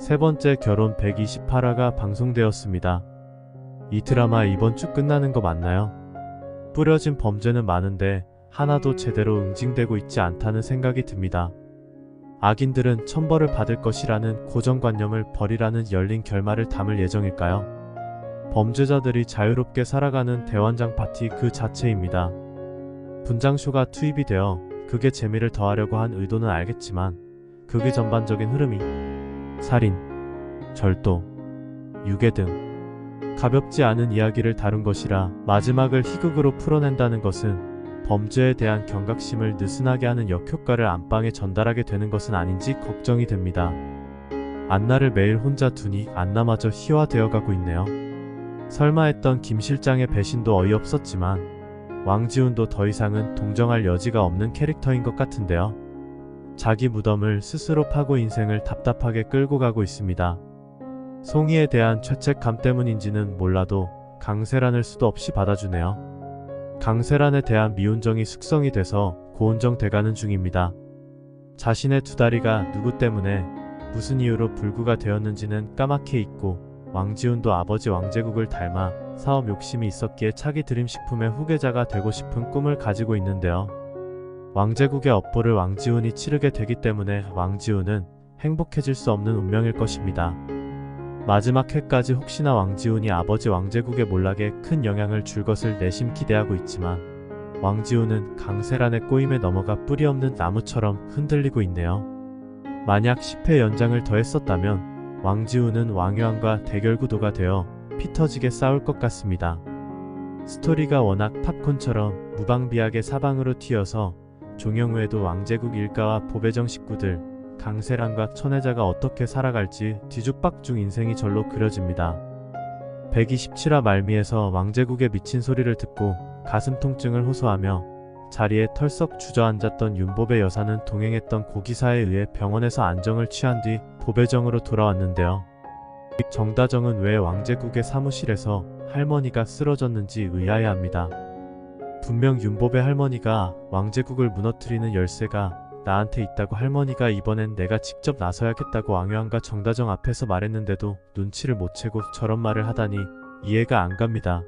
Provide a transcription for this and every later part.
세 번째 결혼 128화가 방송되었습니다. 이 드라마 이번 주 끝나는 거 맞나요? 뿌려진 범죄는 많은데 하나도 제대로 응징되고 있지 않다는 생각이 듭니다. 악인들은 천벌을 받을 것이라는 고정관념을 버리라는 열린 결말을 담을 예정일까요? 범죄자들이 자유롭게 살아가는 대환장 파티 그 자체입니다. 분장쇼가 투입이 되어 극의 재미를 더하려고 한 의도는 알겠지만 극의 전반적인 흐름이 살인, 절도, 유괴 등 가볍지 않은 이야기를 다룬 것이라 마지막을 희극으로 풀어낸다는 것은 범죄에 대한 경각심을 느슨하게 하는 역효과를 안방에 전달하게 되는 것은 아닌지 걱정이 됩니다. 안나를 매일 혼자 두니 안나마저 희화되어 가고 있네요. 설마 했던 김 실장의 배신도 어이없었지만 왕지훈도 더 이상은 동정할 여지가 없는 캐릭터인 것 같은데요. 자기 무덤을 스스로 파고 인생을 답답하게 끌고 가고 있습니다. 송이에 대한 죄책감 때문인지는 몰라도 강세란을 수도 없이 받아주네요. 강세란에 대한 미운정이 숙성이 돼서 고운정 돼가는 중입니다. 자신의 두 다리가 누구 때문에 무슨 이유로 불구가 되었는지는 까맣게 잊고 왕지훈도 아버지 왕제국을 닮아 사업 욕심이 있었기에 차기 드림식품의 후계자가 되고 싶은 꿈을 가지고 있는데요. 왕제국의 업보를 왕지훈이 치르게 되기 때문에 왕지훈은 행복해질 수 없는 운명일 것입니다. 마지막 회까지 혹시나 왕지훈이 아버지 왕제국의 몰락에 큰 영향을 줄 것을 내심 기대하고 있지만 왕지훈은 강세란의 꼬임에 넘어가 뿌리 없는 나무처럼 흔들리고 있네요. 만약 10회 연장을 더했었다면 왕지훈은 왕유왕과 대결 구도가 되어 피터지게 싸울 것 같습니다. 스토리가 워낙 팝콘처럼 무방비하게 사방으로 튀어서 종영후에도 왕제국 일가와 보배정 식구들, 강세란과 천혜자가 어떻게 살아갈지 뒤죽박죽 인생이 절로 그려집니다. 127화 말미에서 왕제국의 미친 소리를 듣고 가슴 통증을 호소하며 자리에 털썩 주저앉았던 윤보배 여사는 동행했던 고기사에 의해 병원에서 안정을 취한 뒤 보배정으로 돌아왔는데요. 정다정은 왜 왕제국의 사무실에서 할머니가 쓰러졌는지 의아해합니다. 분명 윤보배 할머니가 왕제국을 무너뜨리는 열쇠가 나한테 있다고 할머니가 이번엔 내가 직접 나서야겠다고 왕유왕과 정다정 앞에서 말했는데도 눈치를 못 채고 저런 말을 하다니 이해가 안 갑니다.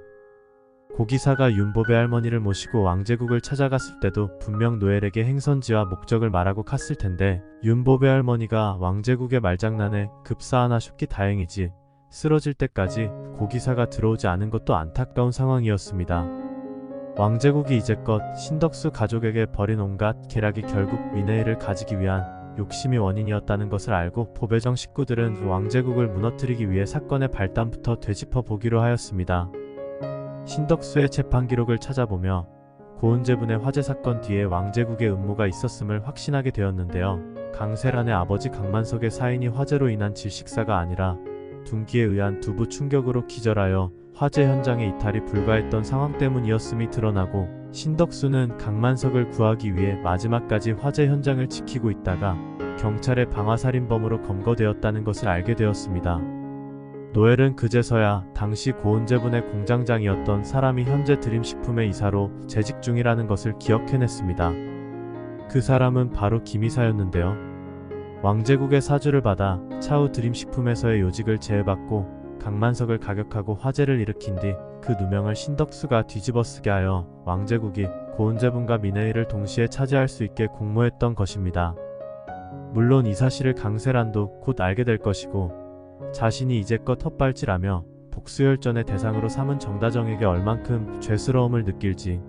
고기사가 윤보배 할머니를 모시고 왕제국을 찾아갔을 때도 분명 노엘에게 행선지와 목적을 말하고 갔을 텐데 윤보배 할머니가 왕제국의 말장난에 급사하나셨기 다행이지 쓰러질 때까지 고기사가 들어오지 않은 것도 안타까운 상황이었습니다. 왕제국이 이제껏 신덕수 가족에게 벌인 온갖 계략이 결국 미네이를 가지기 위한 욕심이 원인이었다는 것을 알고 보배정 식구들은 왕제국을 무너뜨리기 위해 사건의 발단부터 되짚어 보기로 하였습니다. 신덕수의 재판 기록을 찾아보며 고은제분의 화재 사건 뒤에 왕제국의 음모가 있었음을 확신하게 되었는데요. 강세란의 아버지 강만석의 사인이 화재로 인한 질식사가 아니라 둔기에 의한 두부 충격으로 기절하여 화재 현장에 이탈이 불가했던 상황 때문이었음이 드러나고 신덕수는 강만석을 구하기 위해 마지막까지 화재 현장을 지키고 있다가 경찰의 방화살인범으로 검거되었다는 것을 알게 되었습니다. 노엘은 그제서야 당시 고은재분의 공장장이었던 사람이 현재 드림식품의 이사로 재직 중이라는 것을 기억해냈습니다. 그 사람은 바로 김이사였는데요. 왕제국의 사주를 받아 차후 드림식품에서의 요직을 제외받고 강만석을 가격하고 화재를 일으킨 뒤 그 누명을 신덕수가 뒤집어쓰게 하여 왕제국이 고은재분과 미네이를 동시에 차지할 수 있게 공모했던 것입니다. 물론 이 사실을 강세란도 곧 알게 될 것이고 자신이 이제껏 헛발질하며 복수열전의 대상으로 삼은 정다정에게 얼만큼 죄스러움을 느낄지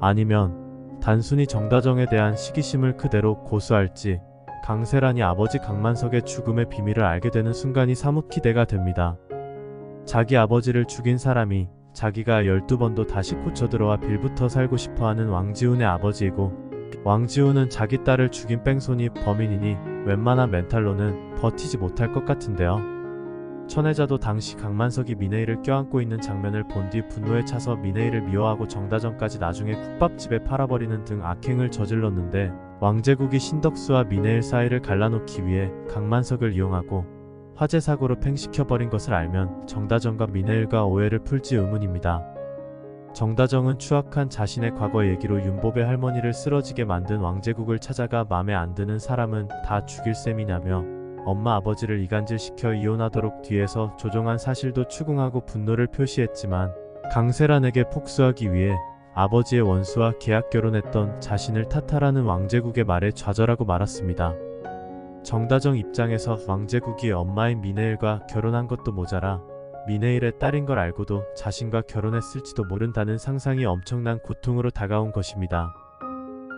아니면 단순히 정다정에 대한 시기심을 그대로 고수할지 강세란이 아버지 강만석의 죽음의 비밀을 알게 되는 순간이 사뭇 기대가 됩니다. 자기 아버지를 죽인 사람이 자기가 12번도 다시 고쳐들어와 빌부터 살고 싶어하는 왕지훈의 아버지이고 왕지훈은 자기 딸을 죽인 뺑소니 범인이니 웬만한 멘탈로는 버티지 못할 것 같은데요. 천혜자도 당시 강만석이 미네이를 껴안고 있는 장면을 본 뒤 분노에 차서 미네이를 미워하고 정다정까지 나중에 국밥집에 팔아버리는 등 악행을 저질렀는데 왕제국이 신덕수와 미네일 사이를 갈라놓기 위해 강만석을 이용하고 화재 사고로 팽시켜버린 것을 알면 정다정과 미네일과 오해를 풀지 의문입니다. 정다정은 추악한 자신의 과거 얘기로 윤보배 할머니를 쓰러지게 만든 왕제국을 찾아가 맘에 안 드는 사람은 다 죽일 셈이냐며 엄마 아버지를 이간질시켜 이혼하도록 뒤에서 조종한 사실도 추궁하고 분노를 표시했지만 강세란에게 폭소하기 위해 아버지의 원수와 계약 결혼했던 자신을 탓하라는 왕제국의 말에 좌절하고 말았습니다. 정다정 입장에서 왕제국이 엄마인 미네일과 결혼한 것도 모자라 미네일의 딸인 걸 알고도 자신과 결혼했을지도 모른다는 상상이 엄청난 고통으로 다가온 것입니다.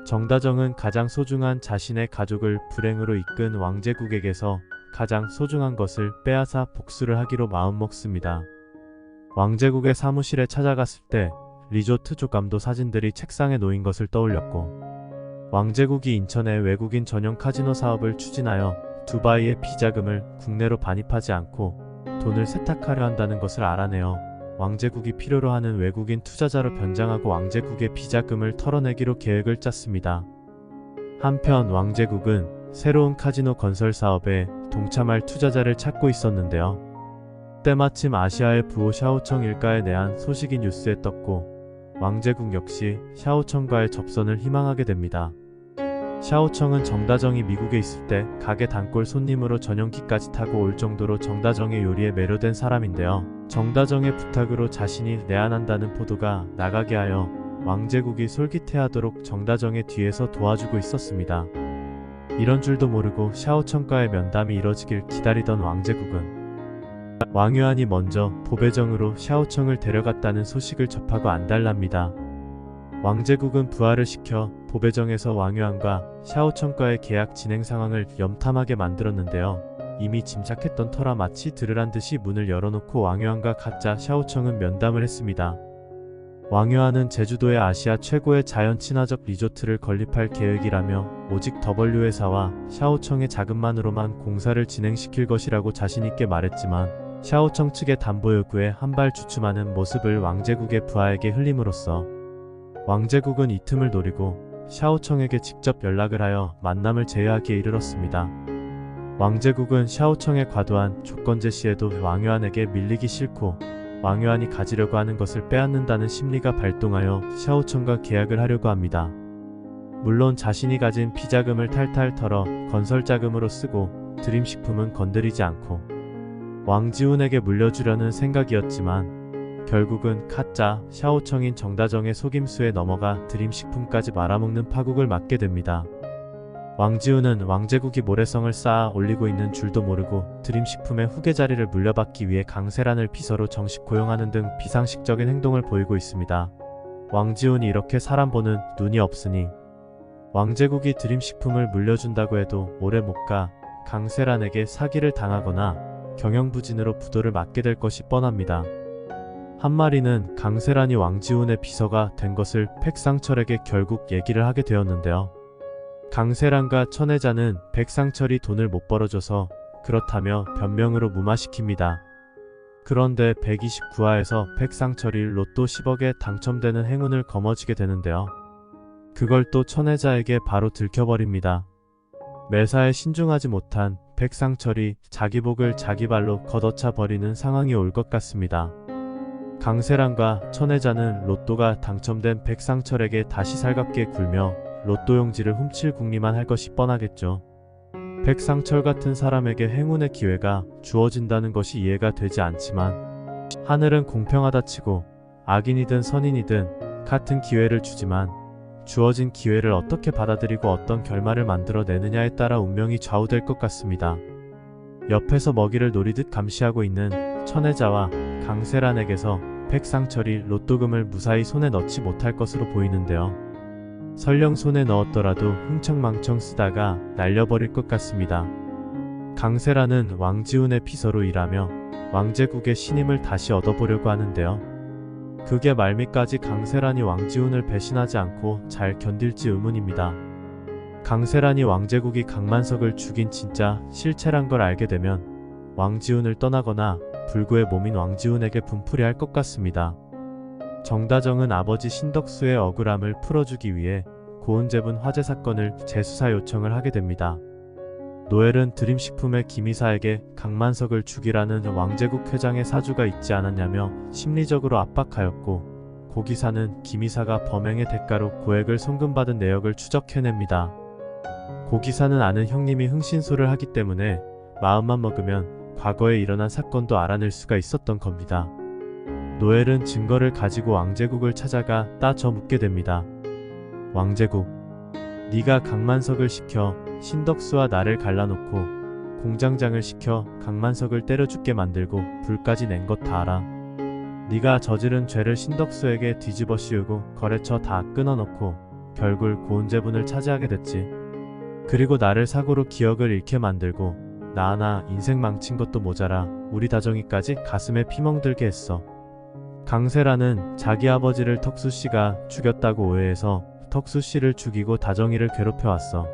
정다정은 가장 소중한 자신의 가족을 불행으로 이끈 왕제국에게서 가장 소중한 것을 빼앗아 복수를 하기로 마음먹습니다. 왕제국의 사무실에 찾아갔을 때 리조트 조감도 사진들이 책상에 놓인 것을 떠올렸고 왕제국이 인천에 외국인 전용 카지노 사업을 추진하여 두바이의 비자금을 국내로 반입하지 않고 돈을 세탁하려 한다는 것을 알아내어 왕제국이 필요로 하는 외국인 투자자로 변장하고 왕제국의 비자금을 털어내기로 계획을 짰습니다. 한편 왕제국은 새로운 카지노 건설 사업에 동참할 투자자를 찾고 있었는데요. 때마침 아시아의 부호 샤오청 일가에 대한 소식이 뉴스에 떴고 왕제국 역시 샤오청과의 접선을 희망하게 됩니다. 샤오청은 정다정이 미국에 있을 때 가게 단골 손님으로 전용기까지 타고 올 정도로 정다정의 요리에 매료된 사람인데요. 정다정의 부탁으로 자신이 내한한다는 포도가 나가게 하여 왕제국이 솔깃해하도록 정다정의 뒤에서 도와주고 있었습니다. 이런 줄도 모르고 샤오청과의 면담이 이뤄지길 기다리던 왕제국은 왕유안이 먼저 보배정으로 샤오청을 데려갔다는 소식을 접하고 안달납니다. 왕제국은 부하를 시켜 보배정에서 왕유안과 샤오청과의 계약 진행 상황을 염탐하게 만들었는데요. 이미 짐작했던 터라 마치 들으란 듯이 문을 열어놓고 왕유안과 가짜 샤오청은 면담을 했습니다. 왕유안은 제주도의 아시아 최고의 자연 친화적 리조트를 건립할 계획이라며 오직 W 회사와 샤오청의 자금만으로만 공사를 진행시킬 것이라고 자신있게 말했지만 샤오청 측의 담보 요구에 한 발 주춤하는 모습을 왕제국의 부하에게 흘림으로써 왕제국은 이 틈을 노리고 샤오청에게 직접 연락을 하여 만남을 제의하기에 이르렀습니다. 왕제국은 샤오청의 과도한 조건 제시에도 왕유안에게 밀리기 싫고 왕유안이 가지려고 하는 것을 빼앗는다는 심리가 발동하여 샤오청과 계약을 하려고 합니다. 물론 자신이 가진 비자금을 탈탈 털어 건설 자금으로 쓰고 드림식품은 건드리지 않고 왕지훈에게 물려주려는 생각이었지만 결국은 카짜 샤오청인 정다정의 속임수에 넘어가 드림식품까지 말아먹는 파국을 맞게 됩니다. 왕지훈은 왕제국이 모래성을 쌓아 올리고 있는 줄도 모르고 드림식품의 후계 자리를 물려받기 위해 강세란을 비서로 정식 고용하는 등 비상식적인 행동을 보이고 있습니다. 왕지훈이 이렇게 사람 보는 눈이 없으니 왕제국이 드림식품을 물려준다고 해도 오래 못 가 강세란에게 사기를 당하거나 경영부진으로 부도를 맞게 될 것이 뻔합니다. 한 마리는 강세란이 왕지훈의 비서가 된 것을 팩상철에게 결국 얘기를 하게 되었는데요. 강세란과 천혜자는 백상철이 돈을 못 벌어줘서 그렇다며 변명으로 무마시킵니다. 그런데 129화에서 백상철이 로또 10억에 당첨되는 행운을 거머쥐게 되는데요. 그걸 또 천혜자에게 바로 들켜버립니다. 매사에 신중하지 못한 백상철이 자기 복을 자기 발로 걷어차 버리는 상황이 올 것 같습니다. 강세란과 천혜자는 로또가 당첨된 백상철에게 다시 살갑게 굴며 로또 용지를 훔칠 궁리만 할 것이 뻔하겠죠. 백상철 같은 사람에게 행운의 기회가 주어진다는 것이 이해가 되지 않지만 하늘은 공평하다 치고 악인이든 선인이든 같은 기회를 주지만 주어진 기회를 어떻게 받아들이고 어떤 결말을 만들어내느냐에 따라 운명이 좌우될 것 같습니다. 옆에서 먹이를 노리듯 감시하고 있는 천혜자와 강세란에게서 백상철이 로또금을 무사히 손에 넣지 못할 것으로 보이는데요. 설령 손에 넣었더라도 흥청망청 쓰다가 날려버릴 것 같습니다. 강세라는 왕지훈의 비서로 일하며 왕제국의 신임을 다시 얻어보려고 하는데요. 그게 말미까지 강세란이 왕지훈을 배신하지 않고 잘 견딜지 의문입니다. 강세란이 왕제국이 강만석을 죽인 진짜 실체란 걸 알게 되면 왕지훈을 떠나거나 불구의 몸인 왕지훈에게 분풀이 할 것 같습니다. 정다정은 아버지 신덕수의 억울함을 풀어주기 위해 고은재분 화재 사건을 재수사 요청을 하게 됩니다. 노엘은 드림식품의 김이사에게 강만석을 죽이라는 왕제국 회장의 사주가 있지 않았냐며 심리적으로 압박하였고 고기사는 김이사가 범행의 대가로 고액을 송금받은 내역을 추적해냅니다. 고기사는 아는 형님이 흥신소를 하기 때문에 마음만 먹으면 과거에 일어난 사건도 알아낼 수가 있었던 겁니다. 노엘은 증거를 가지고 왕제국을 찾아가 따져 묻게 됩니다. 왕제국, 네가 강만석을 시켜 신덕수와 나를 갈라놓고 공장장을 시켜 강만석을 때려 죽게 만들고 불까지 낸 것 다 알아. 네가 저지른 죄를 신덕수에게 뒤집어 씌우고 거래처 다 끊어놓고 결국 고은제분을 차지하게 됐지. 그리고 나를 사고로 기억을 잃게 만들고 나 하나 인생 망친 것도 모자라 우리 다정이까지 가슴에 피멍들게 했어. 강세라는 자기 아버지를 덕수 씨가 죽였다고 오해해서 덕수 씨를 죽이고 다정이를 괴롭혀왔어.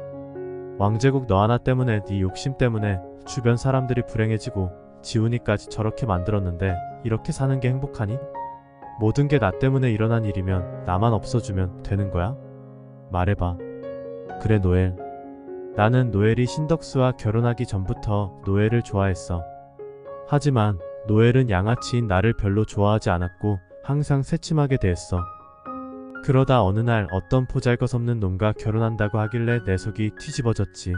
왕제국 너 하나 때문에 네 욕심 때문에 주변 사람들이 불행해지고 지훈이까지 저렇게 만들었는데 이렇게 사는 게 행복하니? 모든 게 나 때문에 일어난 일이면 나만 없어주면 되는 거야? 말해봐. 그래 노엘. 나는 노엘이 신덕수와 결혼하기 전부터 노엘을 좋아했어. 하지만 노엘은 양아치인 나를 별로 좋아하지 않았고 항상 새침하게 대했어. 그러다 어느 날 어떤 보잘것없는 놈과 결혼한다고 하길래 내 속이 뒤집어졌지.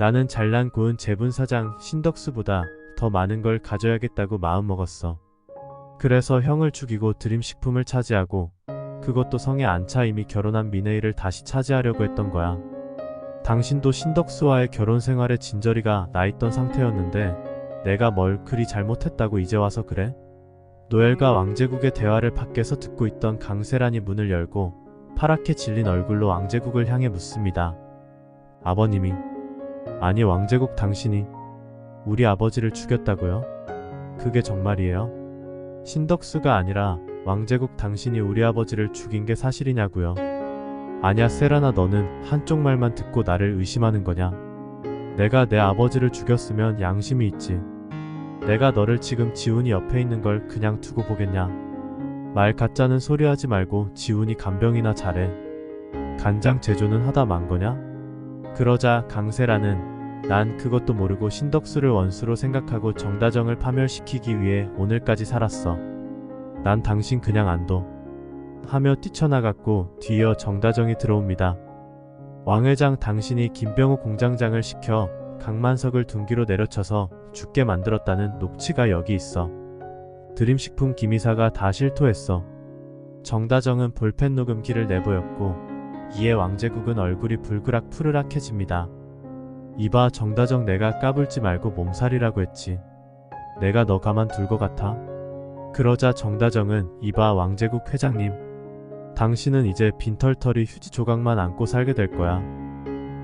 나는 잘난 고은 재분 사장 신덕수보다 더 많은 걸 가져야겠다고 마음먹었어. 그래서 형을 죽이고 드림식품을 차지하고 그것도 성에 안 차 이미 결혼한 미네이를 다시 차지하려고 했던 거야. 당신도 신덕수와의 결혼 생활에 진저리가 나 있던 상태였는데 내가 뭘 그리 잘못했다고 이제 와서 그래? 노엘과 왕제국의 대화를 밖에서 듣고 있던 강세란이 문을 열고 파랗게 질린 얼굴로 왕제국을 향해 묻습니다. 아버님이 아니 왕제국 당신이 우리 아버지를 죽였다고요? 그게 정말이에요? 신덕수가 아니라 왕제국 당신이 우리 아버지를 죽인 게 사실이냐고요? 아냐 세라나 너는 한쪽 말만 듣고 나를 의심하는 거냐? 내가 내 아버지를 죽였으면 양심이 있지. 내가 너를 지금 지훈이 옆에 있는 걸 그냥 두고 보겠냐? 말 가짜는 소리 하지 말고 지훈이 간병이나 잘해. 간장 제조는 하다 만 거냐? 그러자 강세라는 난 그것도 모르고 신덕수를 원수로 생각하고 정다정을 파멸시키기 위해 오늘까지 살았어. 난 당신 그냥 안 둬. 하며 뛰쳐나갔고 뒤이어 정다정이 들어옵니다. 왕 회장 당신이 김병호 공장장을 시켜 강만석을 둔기로 내려쳐서 죽게 만들었다는 녹취가 여기 있어. 드림식품 김이사가 다 실토했어. 정다정은 볼펜 녹음기를 내보였고 이에 왕제국은 얼굴이 불그락 푸르락해집니다. 이봐 정다정 내가 까불지 말고 몸살이라고 했지. 내가 너 가만둘 것 같아? 그러자 정다정은 이봐 왕제국 회장님. 당신은 이제 빈털터리 휴지 조각만 안고 살게 될 거야.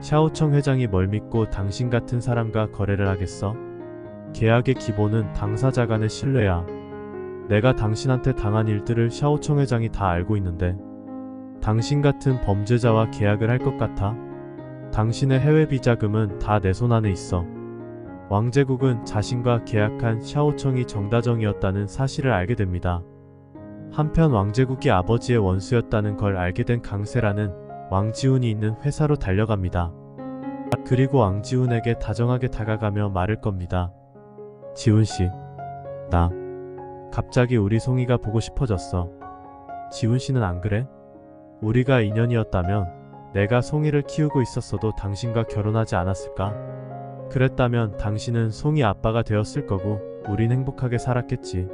샤오청 회장이 뭘 믿고 당신 같은 사람과 거래를 하겠어? 계약의 기본은 당사자 간의 신뢰야. 내가 당신한테 당한 일들을 샤오청 회장이 다 알고 있는데 당신 같은 범죄자와 계약을 할 것 같아? 당신의 해외 비자금은 다 내 손 안에 있어. 왕제국은 자신과 계약한 샤오청이 정다정이었다는 사실을 알게 됩니다. 한편 왕제국이 아버지의 원수였다는 걸 알게 된 강세라는 왕지훈이 있는 회사로 달려갑니다. 그리고 왕지훈에게 다정하게 다가가며 말을 겁니다. 지훈 씨, 나 갑자기 우리 송이가 보고 싶어졌어. 지훈 씨는 안 그래? 우리가 인연이었다면 내가 송이를 키우고 있었어도 당신과 결혼하지 않았을까? 그랬다면 당신은 송이 아빠가 되었을 거고 우린 행복하게 살았겠지.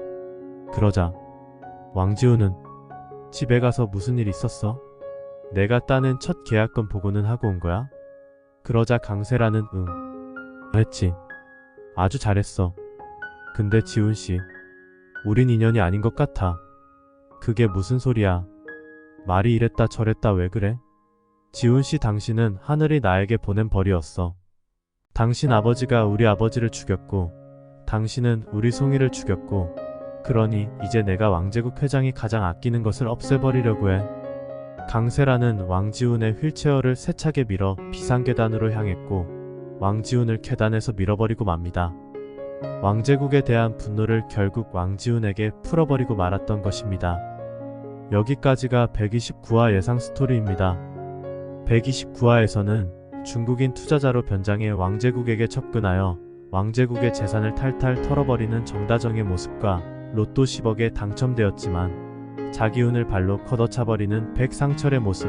그러자 왕지훈은 집에 가서 무슨 일 있었어? 내가 따는 첫 계약금 보고는 하고 온 거야? 그러자 강세라는 응. 했지. 아주 잘했어. 근데 지훈 씨, 우린 인연이 아닌 것 같아. 그게 무슨 소리야? 말이 이랬다 저랬다 왜 그래? 지훈 씨 당신은 하늘이 나에게 보낸 벌이었어. 당신 아버지가 우리 아버지를 죽였고, 당신은 우리 송이를 죽였고, 그러니 이제 내가 왕제국 회장이 가장 아끼는 것을 없애버리려고 해. 강세라는 왕지훈의 휠체어를 세차게 밀어 비상계단으로 향했고 왕지훈을 계단에서 밀어버리고 맙니다. 왕제국에 대한 분노를 결국 왕지훈에게 풀어버리고 말았던 것입니다. 여기까지가 129화 예상 스토리입니다. 129화에서는 중국인 투자자로 변장해 왕제국에게 접근하여 왕제국의 재산을 탈탈 털어버리는 정다정의 모습과 로또 10억에 당첨되었지만 자기 운을 발로 걷어차버리는 백상철의 모습.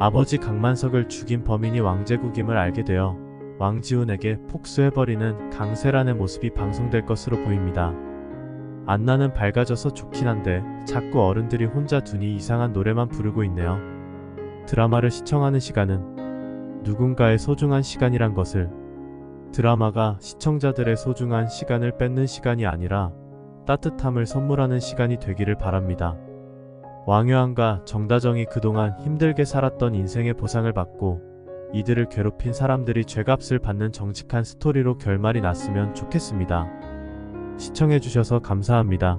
아버지 강만석을 죽인 범인이 왕제국임을 알게 되어 왕지훈에게 폭수해버리는 강세란의 모습이 방송될 것으로 보입니다. 안나는 밝아져서 좋긴 한데 자꾸 어른들이 혼자 두니 이상한 노래만 부르고 있네요. 드라마를 시청하는 시간은 누군가의 소중한 시간이란 것을 드라마가 시청자들의 소중한 시간을 뺏는 시간이 아니라 따뜻함을 선물하는 시간이 되기를 바랍니다. 왕유한과 정다정이 그동안 힘들게 살았던 인생의 보상을 받고 이들을 괴롭힌 사람들이 죄값을 받는 정직한 스토리로 결말이 났으면 좋겠습니다. 시청해주셔서 감사합니다.